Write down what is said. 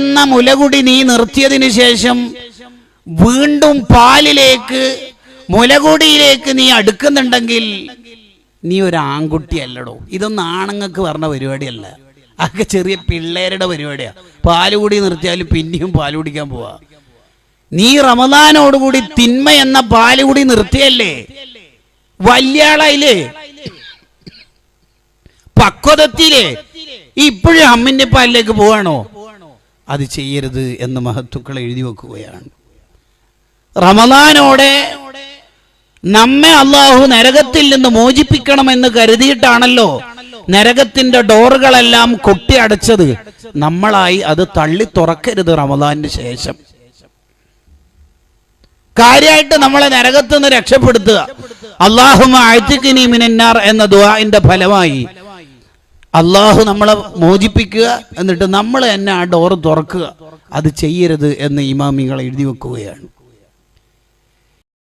എന്ന മുലകുടി നീ നിർത്തിയതിനു ശേഷം വീണ്ടും പാലിലേക്ക് മുലകുടിയിലേക്ക് നീ അടുക്കുന്നുണ്ടെങ്കിൽ നീ ഒരു ആൺകുട്ടിയല്ലടോ ഇതൊന്നും ആണുങ്ങൾക്ക് പറഞ്ഞ പരിപാടിയല്ല. അതൊക്കെ ചെറിയ പിള്ളേരുടെ പരിപാടിയാ. പാൽ കൂടി നിർത്തിയാലും പിന്നെയും പാൽ കുടിക്കാൻ പോവാ. നീ റമദാനോടുകൂടി തിന്മ എന്ന പാൽ കൂടി നിർത്തിയല്ലേ? വലിയ ആളായില്ലേ പക്വതത്തിലെ? ഇപ്പോഴും അമ്മിന്റെ പാലിലേക്ക് പോവാണോ? അത് ചെയ്യരുത് എന്ന് മഹത്തുക്കൾ എഴുതി വെക്കുകയാണ്. റമദാനോടെ നമ്മെ അള്ളാഹു നരകത്തിൽ നിന്ന് മോചിപ്പിക്കണമെന്ന് കരുതിയിട്ടാണല്ലോ നരകത്തിന്റെ ഡോറുകളെല്ലാം കൊട്ടി അടച്ചത്. നമ്മളായി അത് തള്ളി തുറക്കരുത് റമദാന് ശേഷം. കാര്യമായിട്ട് നമ്മളെ നരകത്ത് നിന്ന് രക്ഷപ്പെടുത്തുക. അള്ളാഹു അഴ്ത്തിക്കിനി മിനന്നാർ എന്ന ദുവാന്റെ ഫലമായി അള്ളാഹു നമ്മളെ മോചിപ്പിക്കുക എന്നിട്ട് നമ്മൾ തന്നെ ആ ഡോറ് തുറക്കുക. അത് ചെയ്യരുത് എന്ന് ഇമാമികൾ എഴുതി വെക്കുകയാണ്.